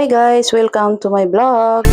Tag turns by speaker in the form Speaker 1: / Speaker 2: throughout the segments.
Speaker 1: Hi guys, welcome to my vlog.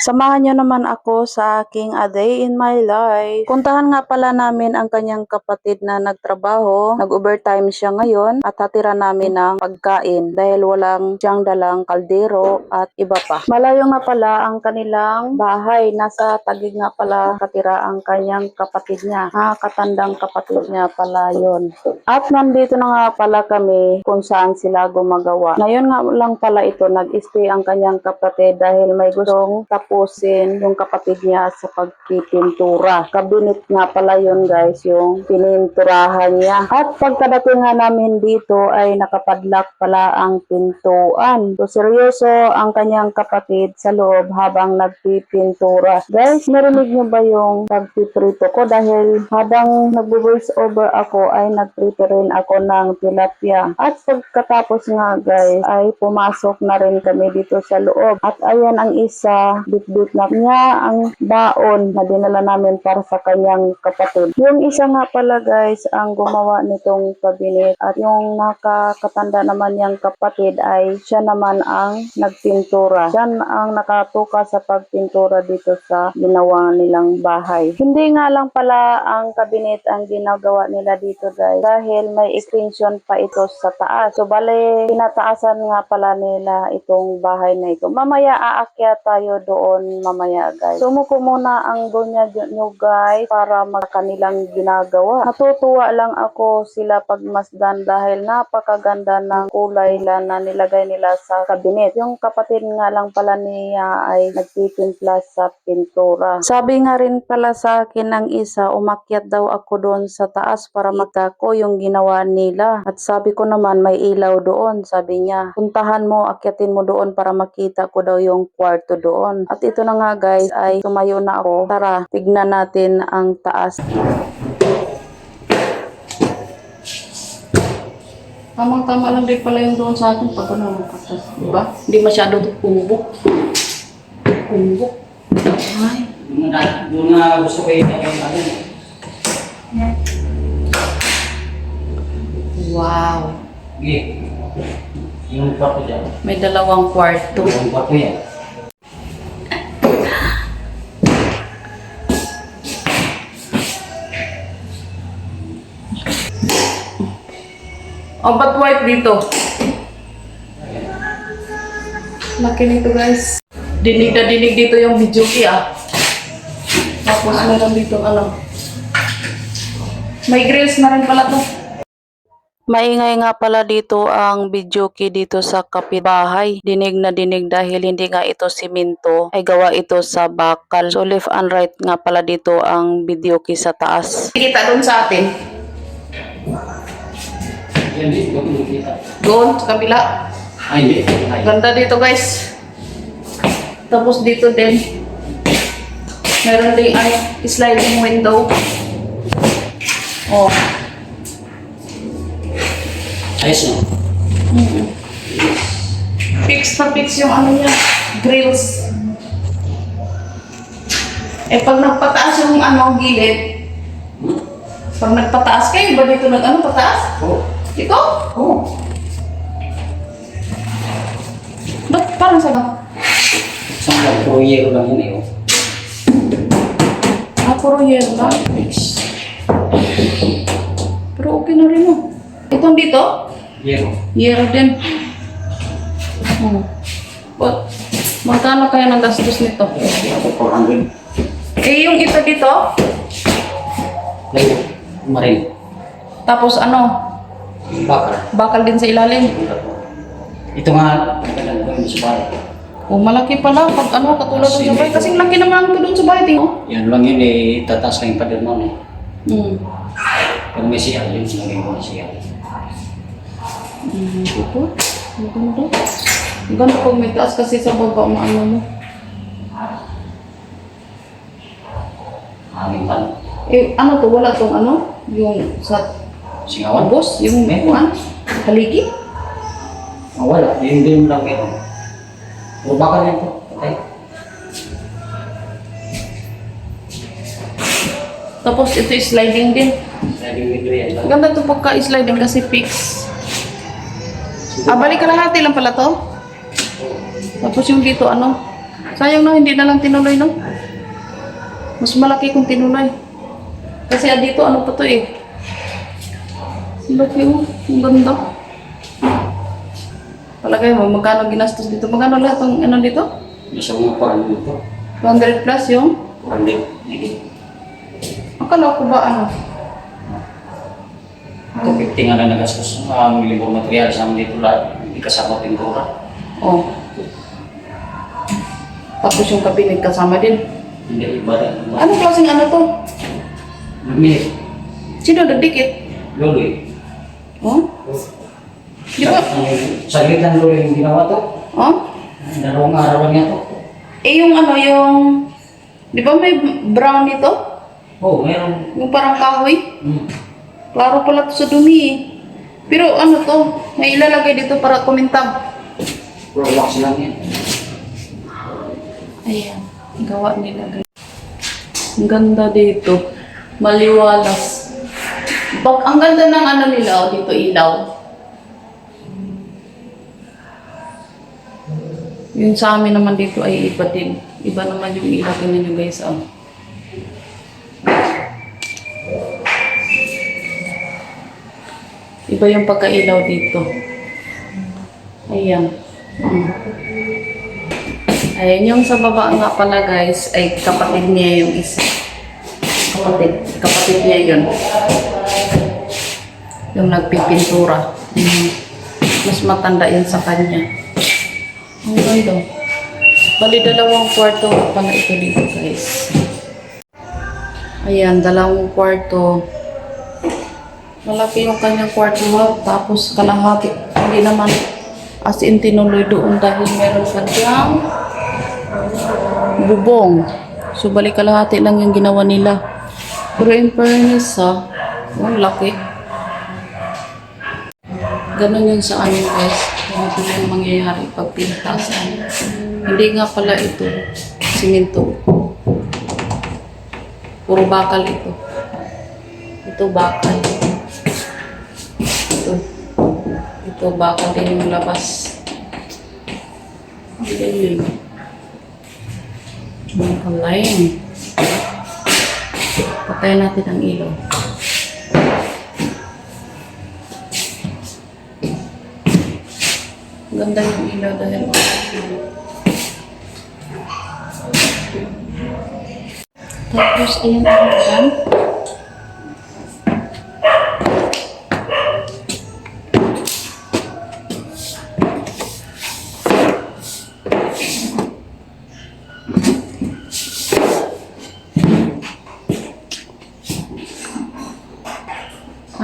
Speaker 1: Samahan niyo naman ako sa aking A Day in My Life. Puntahan nga pala namin ang kanyang kapatid na nagtrabaho. Nag-overtime siya ngayon at hatira namin ng pagkain dahil walang siyang dalang kaldero at iba pa. Malayo nga pala ang kanilang bahay. Nasa tagig nga pala katira ang kanyang kapatid niya. Nakakatandang kapatid niya pala yon. At nandito na nga pala kami kung saan sila gumagawa. Ngayon nga lang pala ito, nag-stay ang kanyang kapatid dahil may gustong tapusin yung kapatid niya sa pagpipintura. Kabinet nga pala yun guys, yung pininturahan niya. At pagkadating nga namin dito ay nakapadlock pala ang pintuan. So seryoso ang kanyang kapatid sa loob habang nagpipintura. Guys, narinig niyo ba yung pagpiprito ko? Dahil habang nag-voice over ako ay nagprito rin ako ng tilapia. At pagkatapos nga guys ay pumasok na rin kami dito sa loob. At ayan ang isa, bitbit na niya ang baon na dinala namin para sa kanyang kapatid. Yung isa nga pala guys ang gumawa nitong kabinet at yung nakakatanda naman niyang kapatid ay siya naman ang nagpintura. Siya ang nakatuka sa pagpintura dito sa ginawa nilang bahay. Hindi nga lang pala ang kabinet ang ginagawa nila dito guys dahil may extension pa ito sa taas. So bale, tinataasan nga pala nila itong bahay na ito. Mamaya aakyat tayo doon mamaya guys. Sumuko muna ang gunya nyo guys para magkanilang ginagawa. Natutuwa lang ako sila pagmasdan dahil napakaganda ng kulay la na nilagay nila sa kabinet. Yung kapatid nga lang pala niya ay nagtitimpla sa pintura. Sabi nga rin pala sa akin ng isa, umakyat daw ako doon sa taas para makita ko yung ginawa nila. At sabi ko naman may ilaw doon. Sabi niya, puntahan mo, akyatin mo doon para makita ko daw yung kwarto doon. At ito na nga guys ay tumayo na ako. Tara, tignan natin ang taas. Tamang-tama lang din pala yung doon sa akin pag ano makatas. Diba? Hindi masyado kumbok. Kumbok. Ay.
Speaker 2: Doon na, gusto ko yung.
Speaker 1: Wow.
Speaker 2: Okay. Yung kwarto dyan.
Speaker 1: May dalawang kwarto.
Speaker 2: Yung kwarto yan.
Speaker 1: Oh, ba't white dito? Laki nito guys. Dinig na dinig dito yung video ah. Tapos meron dito ano. May grills na rin pala to. Maingay nga pala dito ang videoke dito sa kapitbahay. Dinig na dinig dahil hindi nga ito simento ay gawa ito sa bakal. So left and right nga pala dito ang videoke sa taas. Kita doon sa atin.
Speaker 2: Yan dito, kita.
Speaker 1: Doon sa kabila.
Speaker 2: Ay, hindi. Ay.
Speaker 1: Ganda dito guys. Tapos dito din. Meron din ay sliding window. Oh.
Speaker 2: Ayos no?
Speaker 1: Fix na fix yung ano niya. Grills. Eh pag nagpataas yung ano gilid. Pag nagpataas kayo ba dito nag ano pataas?
Speaker 2: Oo.
Speaker 1: Dito?
Speaker 2: Oo.
Speaker 1: Ba't parang sa
Speaker 2: Isang lang, puro yero lang yun eh. oh.
Speaker 1: Ah, puro yelo lang.
Speaker 2: Fix.
Speaker 1: Pero okay na rin mo. Itong dito?
Speaker 2: Yero.
Speaker 1: Yero din. Hmm. But, magkano kaya ng gastos nito?
Speaker 2: Ako 400.
Speaker 1: Eh, yung ito dito,
Speaker 2: Layo. Marin.
Speaker 1: tapos ano,
Speaker 2: Bakar.
Speaker 1: bakal din sa ilalim.
Speaker 2: Ito nga, magandang gawin sa bahay.
Speaker 1: O, malaki pala pag ano, katulad doon sa bahay. Kasing laki naman ito doon sa bahay, tingnan.
Speaker 2: Yan lang yun eh, tataas lang yung pader mo eh.
Speaker 1: Hmm.
Speaker 2: Pag may siya, yun sinagay ko na siya.
Speaker 1: Hmm, ito. Maganda. Maganda pag may taas kasi sa baba, maano mo.
Speaker 2: Hangin pa.
Speaker 1: Eh, ano to, wala tong ano, yung sa
Speaker 2: Singawan,
Speaker 1: boss? Yung
Speaker 2: may
Speaker 1: ano? Haligi?
Speaker 2: Ah, wala. Yung game lang kayo. O baka rin po. Okay.
Speaker 1: Tapos ito is sliding din.
Speaker 2: Sliding window yan. Lang.
Speaker 1: Ganda ito pagka-sliding kasi fix. Ah, balik kalahati lang pala to? Tapos yung dito, ano? Sayang no, hindi na lang tinuloy, no? Mas malaki kung tinuloy. Kasi ah, dito, ano pa to eh? Ang Laki oh, ang ganda. Palagay mo, magkano ginastos dito? Magkano lahat ng ano dito?
Speaker 2: Isa mga paano ito.
Speaker 1: 200 plus yung?
Speaker 2: Hindi. Hindi.
Speaker 1: Akala ko ba ano?
Speaker 2: Ito 50 nga na nagastos. Ang libong material sa amin dito lahat. Hindi kasama pintura.
Speaker 1: Oh. Tapos yung kabinet kasama din.
Speaker 2: Hindi iba rin.
Speaker 1: Ano klaseng ano to?
Speaker 2: Lumit.
Speaker 1: Sino nagdikit?
Speaker 2: Luli.
Speaker 1: Oh? Di ba?
Speaker 2: Saglit lang luli yung ginawa to.
Speaker 1: Oh?
Speaker 2: Dalawang araw niya to.
Speaker 1: Eh yung ano, yung... Di ba may brown nito?
Speaker 2: Oh, meron.
Speaker 1: Yung parang kahoy?
Speaker 2: Hmm.
Speaker 1: Klaro pala to sa dumi eh. Pero ano to, may ilalagay dito para kumintab.
Speaker 2: Pro wax lang yan.
Speaker 1: Ayan, gawa nila. Ang ganda dito. Maliwalas. Bak ang ganda ng ano nila, oh, dito ilaw. Yung sa amin naman dito ay iba din. Iba naman yung ilaw. Tingnan nyo guys, oh. Iba yung pagkailaw dito. Ayan. Mm. Ayan, yung sa baba nga pala guys, ay kapatid niya yung isa. Kapatid. Kapatid niya yun. Yung nagpipintura. Mm. Mas matanda yun sa kanya. Ang ganda. Bali, dalawang kwarto pala ito dito guys. Ayan, dalawang kwarto. Malaki yung kanyang kwarto ha. Tapos kalahati. Hindi naman as in tinuloy doon dahil meron pa diyang bubong. So, balik kalahati lang yung ginawa nila. Pero in fairness, ha, ang laki. Ganon yun sa amin, guys. Ganito yung mangyayari pag pintasan. Hindi nga pala ito, siminto. Puro bakal ito. Ito bakal. Ito. Ito bakal din yung labas. Ang galing. Ang kalain. Patayin natin ang ilaw. Ganda yung ilaw dahil Tapos, ayan ang dyan.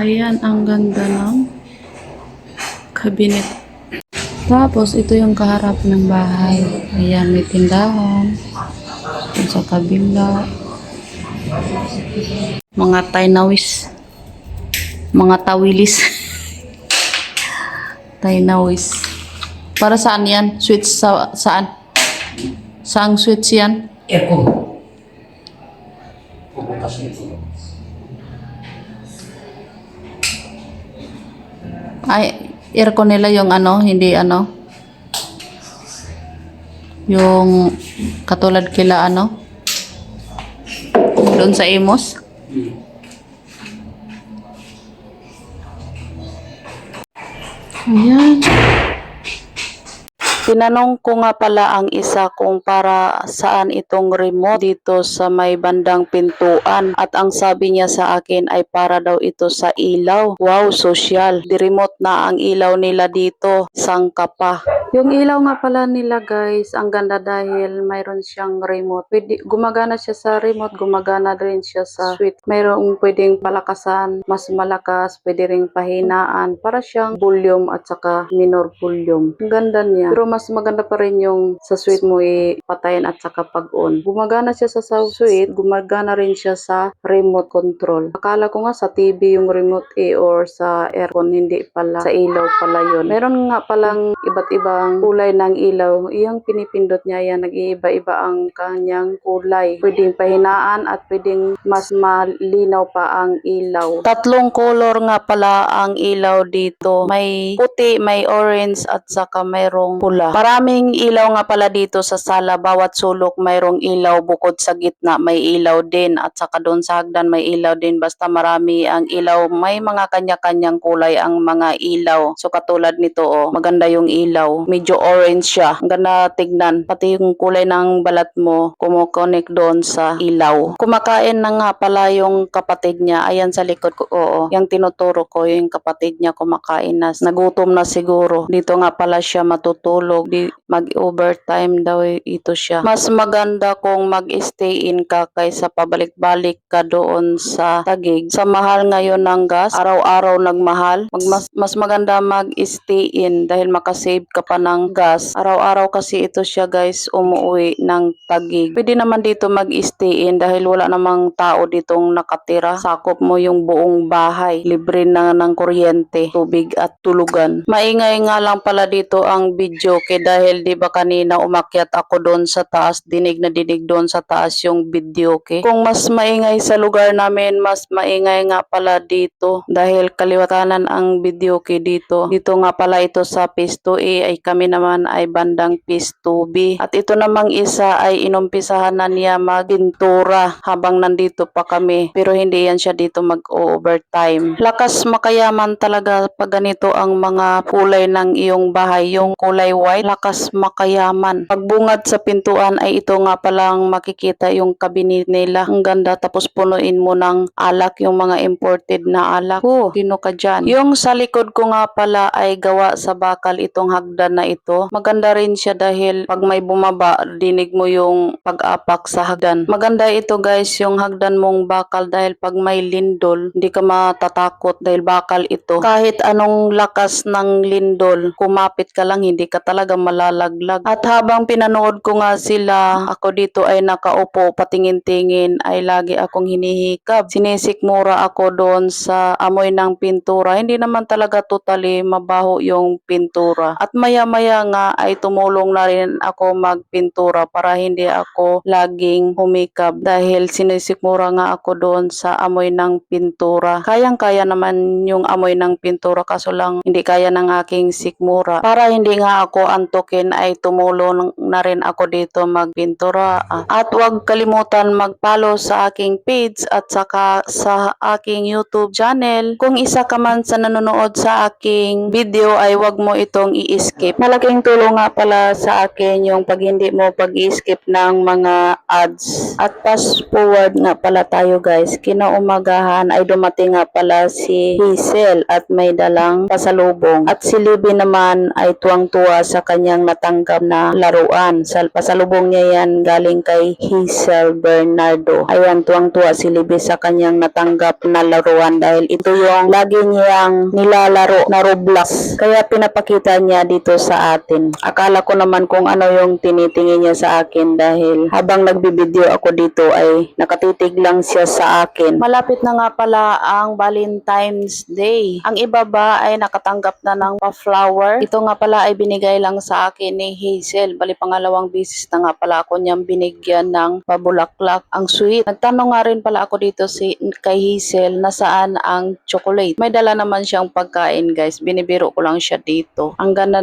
Speaker 1: Ayan, ang ganda ng cabinet. Tapos, ito yung kaharap ng bahay. Ayan, may tindahan. Sa kabila. Mga tainawis. Mga tawilis. tainawis. Para saan yan? Switch sa saan? Saang switch yan?
Speaker 2: Aircon. Pupuntas nito.
Speaker 1: Ay, aircon nila yung ano, hindi ano. Yung katulad kila ano. Doon sa Amos. Ayan. Tinanong ko nga pala ang isa kung para saan itong remote dito sa may bandang pintuan at ang sabi niya sa akin ay para daw ito sa ilaw. Wow, social. Di remote na ang ilaw nila dito. Sangka pa. Yung ilaw nga pala nila guys, ang ganda dahil mayroon siyang remote. Pwede, gumagana siya sa remote, gumagana rin siya sa switch. Mayroong pwedeng palakasan, mas malakas, pwede ring pahinaan para siyang volume at saka minor volume. Ang ganda niya. Pero mas maganda pa rin yung sa suite mo ipatayin at saka pag-on. Gumagana siya sa suite, gumagana rin siya sa remote control. Akala ko nga sa TV yung remote eh or sa aircon, hindi pala. Sa ilaw pala yun. Meron nga palang iba't ibang kulay ng ilaw. Yung pinipindot niya yan, nag-iiba-iba ang kanyang kulay. Pwedeng pahinaan at pwedeng mas malinaw pa ang ilaw. Tatlong color nga pala ang ilaw dito. May puti, may orange at saka mayroong pula. Maraming ilaw nga pala dito sa sala. Bawat sulok mayroong ilaw bukod sa gitna may ilaw din at saka doon sa hagdan may ilaw din. Basta marami ang ilaw. May mga kanya-kanyang kulay ang mga ilaw. So katulad nito oh, maganda yung ilaw. Medyo orange siya. Ang ganda tignan. Pati yung kulay ng balat mo kumukonek doon sa ilaw. Kumakain na nga pala yung kapatid niya. Ayan sa likod ko. Oo. Yung tinuturo ko yung kapatid niya kumakain na. Nagutom na siguro. Dito nga pala siya matutulog. Di, mag-overtime daw ito siya. Mas maganda kung mag-stay in ka kaysa pabalik-balik ka doon sa tagig. Sa mahal ngayon ng gas, araw-araw nagmahal. Mag, mas, mas maganda mag-stay in dahil makasave ka pa ng gas. Araw-araw kasi ito siya guys umuwi ng tagig. Pwede naman dito mag-stay in dahil wala namang tao ditong nakatira. Sakop mo yung buong bahay. Libre na ng kuryente, tubig at tulugan. Maingay nga lang pala dito ang video kay dahil di ba kanina umakyat ako doon sa taas, dinig na dinig doon sa taas yung video kay. Kung mas maingay sa lugar namin, mas maingay nga pala dito dahil kaliwatanan ang video kay dito. Dito nga pala ito sa Phase 2A ay kami naman ay bandang Phase 2B. At ito namang isa ay inumpisahan na niya magpintura habang nandito pa kami. Pero hindi yan siya dito mag-overtime. Lakas makayaman talaga pag ganito ang mga kulay ng iyong bahay. Yung kulay white, lakas makayaman. Pagbungad sa pintuan ay ito nga palang makikita yung kabinet nila. Ang ganda tapos punuin mo ng alak yung mga imported na alak. Oh, sino ka dyan? Yung sa likod ko nga pala ay gawa sa bakal itong hagdan na ito. Maganda rin siya dahil pag may bumaba, dinig mo yung pag-apak sa hagdan. Maganda ito guys, yung hagdan mong bakal dahil pag may lindol, hindi ka matatakot dahil bakal ito. Kahit anong lakas ng lindol, kumapit ka lang, hindi ka talaga malalaglag. At habang pinanood ko nga sila, ako dito ay nakaupo, patingin-tingin, ay lagi akong hinihikab. Sinisikmura ako doon sa amoy ng pintura. Hindi naman talaga totally mabaho yung pintura. At maya-maya nga ay tumulong na rin ako magpintura para hindi ako laging humikab dahil sinisikmura nga ako doon sa amoy ng pintura. Kayang-kaya naman yung amoy ng pintura kaso lang hindi kaya ng aking sikmura. Para hindi nga ako antukin ay tumulong na rin ako dito magpintura. At huwag kalimutan mag-follow sa aking page at saka sa aking YouTube channel. Kung isa ka man sa nanonood sa aking video ay huwag mo itong i-skip. Malaking tulong nga pala sa akin yung pag hindi mo pag-skip ng mga ads. At fast forward nga pala tayo guys. Kinaumagahan ay dumating nga pala si Hazel at may dalang pasalubong. At si Libby naman ay tuwang-tuwa sa kanyang natanggap na laruan. Sa pasalubong niya yan galing kay Hazel Bernardo. Ayan, tuwang-tuwa si Libby sa kanyang natanggap na laruan dahil ito yung lagi niyang nilalaro na Roblox. Kaya pinapakita niya dito sa atin. Akala ko naman kung ano yung tinitingin niya sa akin dahil habang nagbibideo ako dito ay nakatitig lang siya sa akin. Malapit na nga pala ang Valentine's Day. Ang iba ba ay nakatanggap na ng pa-flower? Ito nga pala ay binigay lang sa akin ni Hazel. Bali pangalawang bisis na nga pala ako niyang binigyan ng pabulaklak. Ang sweet. Nagtanong nga rin pala ako dito si kay Hazel na saan ang chocolate. May dala naman siyang pagkain guys. Binibiro ko lang siya dito. Ang ganda,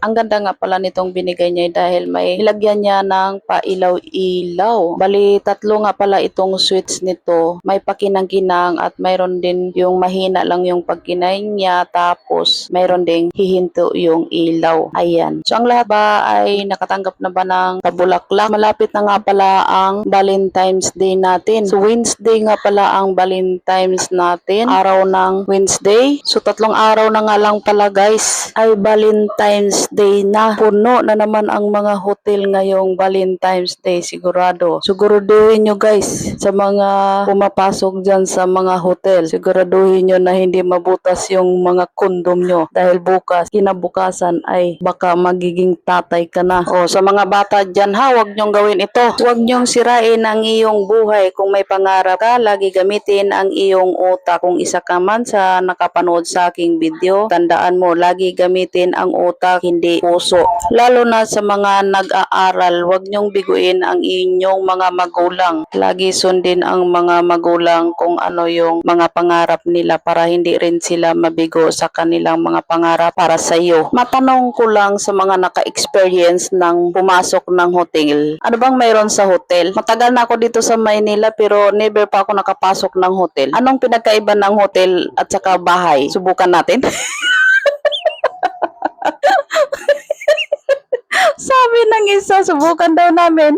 Speaker 1: ang ganda nga pala nitong binigay niya dahil may nilagyan niya ng pailaw-ilaw. Bali tatlo nga pala itong sweets nito. May pakinang-kinang at mayroon din yung mahina lang yung pagkinain niya tapos mayroon ding hihinto yung ilaw. Ayan. So ang lahat ba ay nakatanggap na ba ng pabulaklak? Malapit na nga pala ang Valentine's Day natin. So Wednesday nga pala ang Valentine's natin. Araw ng Wednesday. So tatlong araw na nga lang pala guys ay Valentine's Day na. Puno na naman ang mga hotel ngayong Valentine's Day sigurado. Siguraduhin nyo guys sa mga pumapasok dyan sa mga hotel. Siguraduhin nyo na hindi mabutas yung mga kondom nyo dahil bukas, kinabukasan ay baka ka, magiging tatay ka na. O, sa mga bata dyan ha, huwag nyong gawin ito. Huwag nyong sirain ang iyong buhay. Kung may pangarap ka, lagi gamitin ang iyong utak. Kung isa ka man sa nakapanood sa aking video, tandaan mo, lagi gamitin ang utak, hindi puso. Lalo na sa mga nag-aaral, huwag nyong biguin ang inyong mga magulang. Lagi sundin ang mga magulang kung ano yung mga pangarap nila para hindi rin sila mabigo sa kanilang mga pangarap para sa iyo. Matanong ko lang sa mga naka-experience ng pumasok ng hotel. Ano bang mayroon sa hotel? Matagal na ako dito sa Maynila pero never pa ako nakapasok ng hotel. Anong pinagkaiba ng hotel at saka bahay? Subukan natin. Sabi ng isa, subukan daw namin.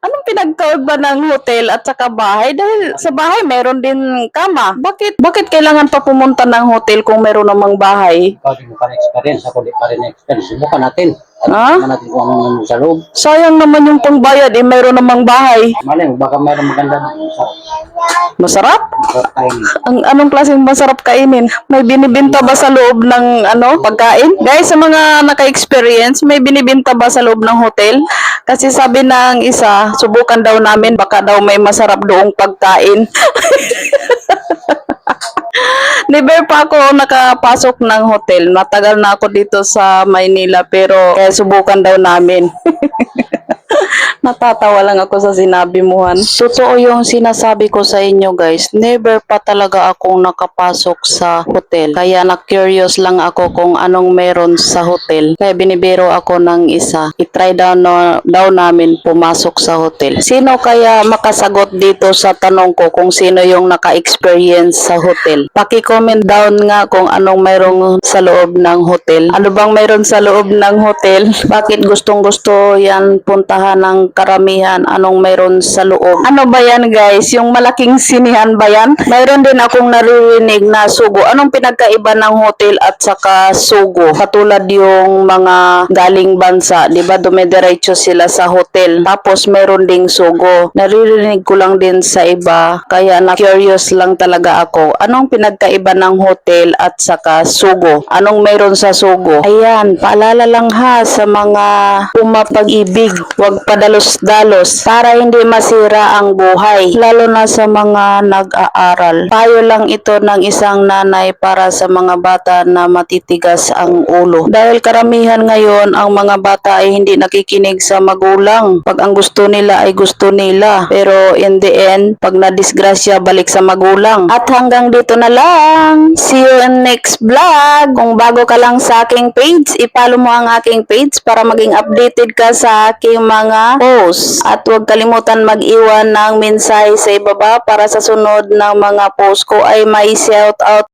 Speaker 1: Anong pinagkaiba ng hotel at saka bahay? Dahil sa bahay meron din kama. Bakit bakit kailangan pa pumunta ng hotel kung meron namang bahay?
Speaker 2: Din mo pa experience, ako di pa rin experience. Subukan natin.
Speaker 1: Ha?
Speaker 2: Natin kung nandun sa loob.
Speaker 1: Sayang naman yung pangbayad eh meron namang bahay.
Speaker 2: Mali, baka mayroong maganda sa
Speaker 1: Masarap?
Speaker 2: sa time.
Speaker 1: Ang anong klaseng masarap kainin? May binibinta ba sa loob ng ano, pagkain? Guys, sa mga naka-experience, may binibinta ba sa loob ng hotel? Kasi sabi ng isa, subukan daw namin baka daw may masarap doong pagkain. Never pa ako nakapasok ng hotel. Matagal na ako dito sa Maynila pero subukan daw namin. Natatawa lang ako sa sinabi mo, Han. Totoo yung sinasabi ko sa inyo, guys. Never pa talaga akong nakapasok sa hotel. Kaya na-curious lang ako kung anong meron sa hotel. Kaya binibiro ako ng isa. I-try daw, no, daw namin pumasok sa hotel. Sino kaya makasagot dito sa tanong ko kung sino yung naka-experience sa hotel? Paki-comment down nga kung anong mayroong sa loob ng hotel. Ano bang mayroon sa loob ng hotel? Bakit gustong gusto yan puntahan ng karamihan? Anong mayroon sa loob? Ano ba yan guys? Yung malaking sinihan ba yan? Mayroon din akong naririnig na sugo. Anong pinagkaiba ng hotel at saka sugo? Katulad yung mga galing bansa, di ba dumidiretso sila sa hotel. Tapos mayroon ding sugo. Naririnig ko lang din sa iba. Kaya na curious lang talaga ako. Anong pinagkaiba ng hotel at saka sugo? Anong mayroon sa sugo? Ayan, paalala lang ha sa mga pumapag-ibig. Huwag padalos-dalos para hindi masira ang buhay. Lalo na sa mga nag-aaral. Payo lang ito ng isang nanay para sa mga bata na matitigas ang ulo. Dahil karamihan ngayon ang mga bata ay hindi nakikinig sa magulang. Pag ang gusto nila ay gusto nila. Pero in the end, pag nadisgrasya, balik sa magulang. At hanggang dito na lang. See you in next vlog. Kung bago ka lang sa aking page, ipalo mo ang aking page para maging updated ka sa aking mga posts. At huwag kalimutan mag-iwan ng mensahe sa ibaba para sa sunod ng mga post ko ay may shout out